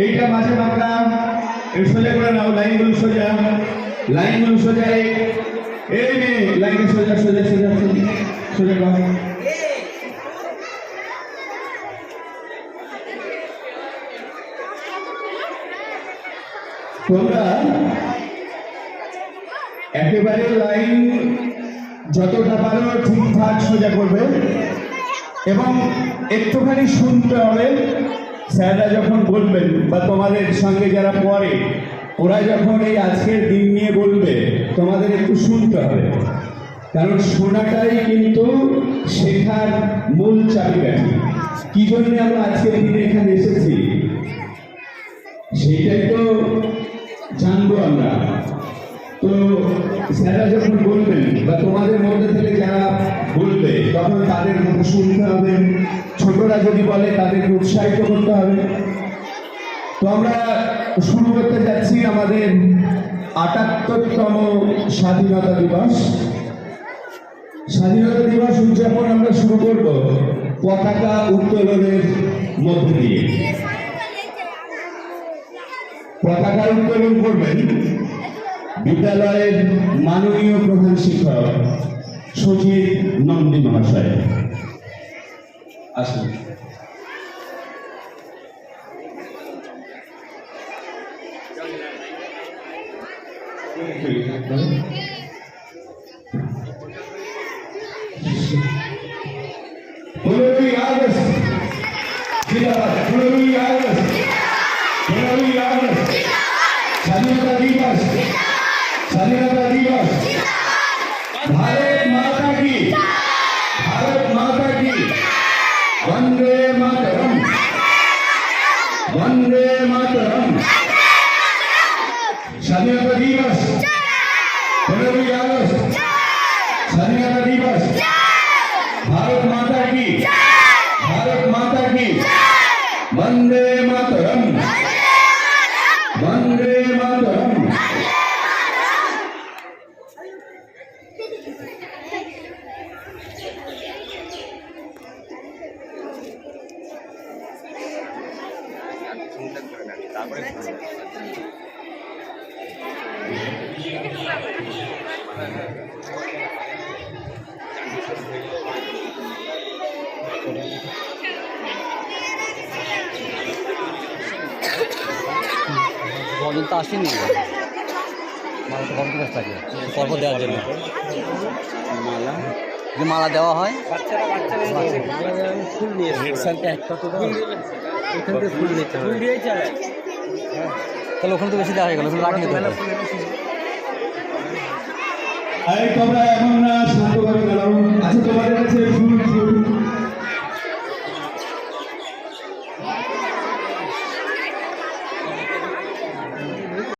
এইটা মাঝে বাঁকা এই সোজা করে নাও, লাইনগুলো সোজা। লাইনগুলো সোজা, এই নে লাইনে সোজা সোজা সোজা সোজা করো। তোমরা একেবারে লাইন যতটা পারো ঠিকঠাক সোজা করবে এবং একটুখানি শুনতে হবে। স্যাররা যখন বলবেন, বা তোমাদের সঙ্গে যারা পড়ে, ওরা যখন এই আজকের দিন নিয়ে বলবে, তোমাদের একটু শুনতে হবে। কারণ শোনাটাই কিন্তু শেখার মূল চাবিকাঠি। কি জন্য আমরা আজকের দিনে এখানে এসেছি? সেইটাই তো জানব আমরা। তো স্যাররা যখন বলবেন বা তোমাদের মধ্যে থেকে যারা বলবে, তখন তাদের শুনতে হবে। ছোটরা যদি বলে, তাদেরকে উৎসাহিত করতে হবে। তো আমরা শুরু করতে যাচ্ছি আমাদের আটাত্তরতম স্বাধীনতা দিবস। স্বাধীনতা দিবস উদযাপন আমরা শুরু করব পতাকা উত্তোলনের মধ্য দিয়ে। পতাকা উত্তোলন করবেন বিদ্যালয়ের মাননীয় প্রধান শিক্ষক সচিব নন্দী মহাশয়। আসুন। পনেরোই আগস্ট জিন্দাবাদ পনেরোই আগস্ট পনেরোই আগস্ট স্বাধীনতা দিবস স্বাধীনতা দিবস ভারত মাতা কি ভারত মাতা কি বন্দে মাতরম বন্দে মাতরম স্বাধীনতা দিবস পনেরোই আগস্ট স্বাধীনতা কজন তো আসেনি। মালা তো কখন থাকে পরপর দেওয়ার জন্য। মালা? যে মালা দেওয়া হয়? বাচ্চারা বাচ্চারা ফুল নিয়ে স্যারটা একটা তো তাহলে ওখানে তো বেশি দেওয়া হয়ে গেল ওখানে রাখলে তো আরে তোমরা এখন শান্তভাবে দাঁড়াও আচ্ছা তোমাদের কাছে